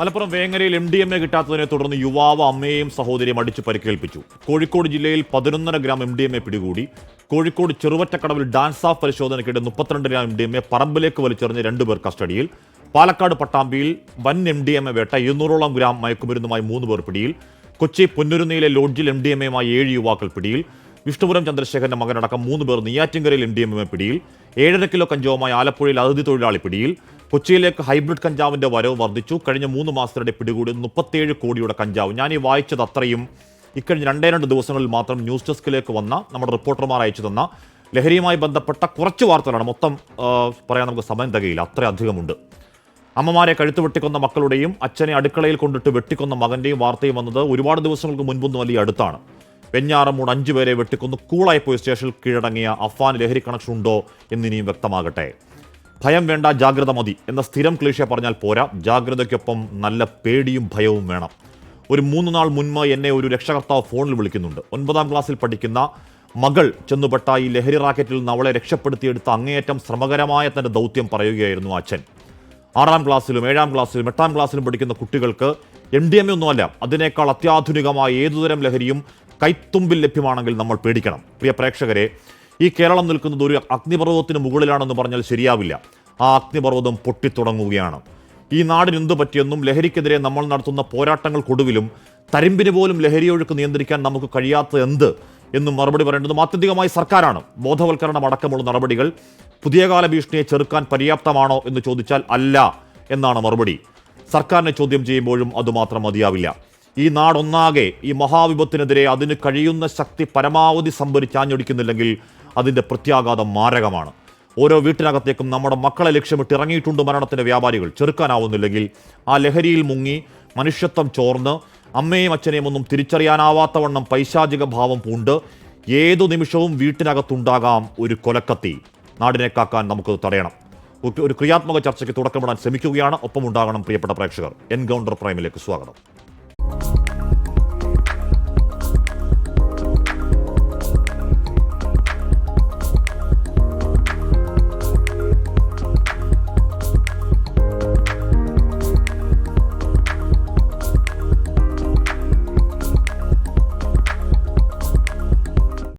മലപ്പുറം വേങ്ങരയിൽ M D M A കിട്ടാത്തതിനെ തുടർന്ന് യുവാവ് അമ്മയെയും സഹോദരിയും അടിച്ച് പരിക്കേൽപ്പിച്ചു. കോഴിക്കോട് ജില്ലയിൽ പതിനൊന്നര gram M D M A പിടികൂടി. കോഴിക്കോട് ചെറുവറ്റക്കടവിൽ ഡാൻസ് ഓഫ് പരിശോധനയ്ക്കിടെ മുപ്പത്തിരണ്ട് gram M D M A പറമ്പിലേക്ക് വലിച്ചെറിഞ്ഞ് രണ്ടുപേർ കസ്റ്റഡിയിൽ. പാലക്കാട് പട്ടാമ്പിയിൽ വൻ എം ഡി എം എ വേട്ട ഇരുന്നൂറോളം ഗ്രാം മയക്കുമരുന്നുമായി മൂന്ന് പേർ പിടിയിൽ. കൊച്ചി പൊന്നുരുന്നിയിലെ ലോഡ്ജിൽ എം ഡി എം എമായി ഏഴ് യുവാക്കൾ പിടിയിൽ. വിഷ്ണുപുരം ചന്ദ്രശേഖരന്റെ മകനടക്കം മൂന്ന് പേർ നെയ്യാറ്റിങ്കരയിൽ എം ഡി എം എ പിടിയിൽ. ഏഴര കിലോ കഞ്ചാവുമായി ആലപ്പുഴയിൽ അതിഥി തൊഴിലാളി പിടിയിൽ. കൊച്ചിയിലേക്ക് ഹൈബ്രിഡ് കഞ്ചാവിന്റെ വരവ് വർദ്ധിച്ചു. കഴിഞ്ഞ മൂന്ന് മാസത്തിനിടെ പിടികൂടി മുപ്പത്തേഴ് കോടിയുടെ കഞ്ചാവ്. ഞാൻ ഈ വായിച്ചത് അത്രയും. ഇക്കഴിഞ്ഞ രണ്ടേ രണ്ട് ദിവസങ്ങളിൽ മാത്രം ന്യൂസ് ഡെസ്കിലേക്ക് വന്ന നമ്മുടെ റിപ്പോർട്ടർമാർ അയച്ചു തന്ന ലഹരിയുമായി ബന്ധപ്പെട്ട കുറച്ച് വാർത്തകളാണ്. മൊത്തം പറയാൻ നമുക്ക് സമയം തകയില്ല. അത്ര അധികമുണ്ട്. അമ്മമാരെ കഴുത്ത് വെട്ടിക്കൊന്ന മക്കളുടെയും അച്ഛനെ അടുക്കളയിൽ കൊണ്ടിട്ട് വെട്ടിക്കൊന്ന മകന്റെയും വാർത്തയും വന്നത് ഒരുപാട് ദിവസങ്ങൾക്ക് മുൻപൊന്നും വലിയ അടുത്താണ്. വെഞ്ഞാറമൂട് അഞ്ചു പേരെ വെട്ടിക്കൊന്ന് കൂളായി പോയി സ്റ്റേഷനിൽ കീഴടങ്ങിയ അഫാൻ ലഹരി കണക്ഷൻ ഉണ്ടോ എന്നിനിയും വ്യക്തമാകട്ടെ. ഭയം വേണ്ട ജാഗ്രത മതി എന്ന സ്ഥിരം ക്ലേശ പറഞ്ഞാൽ പോരാ. ജാഗ്രതയ്ക്കൊപ്പം നല്ല പേടിയും ഭയവും വേണം. ഒരു മൂന്ന് നാൾ മുൻപ് എന്നെ ഒരു രക്ഷകർത്താവ് ഫോണിൽ വിളിക്കുന്നുണ്ട്. ഒൻപതാം ക്ലാസ്സിൽ പഠിക്കുന്ന മകൾ ചെന്നുപെട്ട ഈ ലഹരി റാക്കറ്റിൽ നിന്ന് അവളെ രക്ഷപ്പെടുത്തിയെടുത്ത അങ്ങേയറ്റം ശ്രമകരമായ തന്റെ ദൗത്യം പറയുകയായിരുന്നു അച്ഛൻ. ആറാം ക്ലാസ്സിലും ഏഴാം ക്ലാസ്സിലും എട്ടാം ക്ലാസ്സിലും പഠിക്കുന്ന കുട്ടികൾക്ക് എം ഡി എം എ ഒന്നുമല്ല അതിനേക്കാൾ അത്യാധുനികമായ ഏതുതരം ലഹരിയും കൈത്തുമ്പിൽ ലഭ്യമാണെങ്കിൽ നമ്മൾ പേടിക്കണം. പ്രിയ പ്രേക്ഷകരെ ഈ കേരളം നിൽക്കുന്നത് ഒരു അഗ്നിപർവതത്തിന് മുകളിലാണെന്ന് പറഞ്ഞാൽ ശരിയാവില്ല. ആ അഗ്നിപർവതം പൊട്ടിത്തുടങ്ങുകയാണ്. ഈ നാടിന് എന്തു പറ്റിയെന്നും ലഹരിക്കെതിരെ നമ്മൾ നടത്തുന്ന പോരാട്ടങ്ങൾക്കൊടുവിലും തരിമ്പിന് പോലും ലഹരിയൊഴുക്ക് നിയന്ത്രിക്കാൻ നമുക്ക് കഴിയാത്ത എന്ത് എന്നും മറുപടി പറയേണ്ടത് ആത്യന്തികമായി സർക്കാരാണ്. ബോധവൽക്കരണം അടക്കമുള്ള നടപടികൾ പുതിയ കാല ഭീഷണിയെ ചെറുക്കാൻ പര്യാപ്തമാണോ എന്ന് ചോദിച്ചാൽ അല്ല എന്നാണ് മറുപടി. സർക്കാരിനെ ചോദ്യം ചെയ്യുമ്പോഴും അതുമാത്രം മതിയാവില്ല. ഈ നാടൊന്നാകെ ഈ മഹാവിപത്തിനെതിരെ അതിന് കഴിയുന്ന ശക്തി പരമാവധി സംഭരിച്ചാഞ്ഞൊടിക്കുന്നില്ലെങ്കിൽ അതിന്റെ പ്രത്യാഘാതം മാരകമാണ്. ഓരോ വീട്ടിനകത്തേക്കും നമ്മുടെ മക്കളെ ലക്ഷ്യമിട്ട് ഇറങ്ങിയിട്ടുണ്ട് മരണത്തിന്റെ വ്യാപാരികൾ. ചെറുക്കാനാവുന്നില്ലെങ്കിൽ ആ ലഹരിയിൽ മുങ്ങി മനുഷ്യത്വം ചോർന്ന് അമ്മയും അച്ഛനെയും ഒന്നും തിരിച്ചറിയാനാവാത്തവണ്ണം പൈശാചിക ഭാവം പൂണ്ട് ഏതു നിമിഷവും വീട്ടിനകത്തുണ്ടാകാം ഒരു കൊലക്കത്തി. നാടിനെ കാക്കാൻ നമുക്ക് തടയണം. ഒരു ക്രിയാത്മക ചർച്ചയ്ക്ക് തുടക്കമിടാൻ ശ്രമിക്കുകയാണ്. ഒപ്പമുണ്ടാകണം പ്രിയപ്പെട്ട പ്രേക്ഷകർ. എൻകൗണ്ടർ പ്രൈമിലേക്ക് സ്വാഗതം.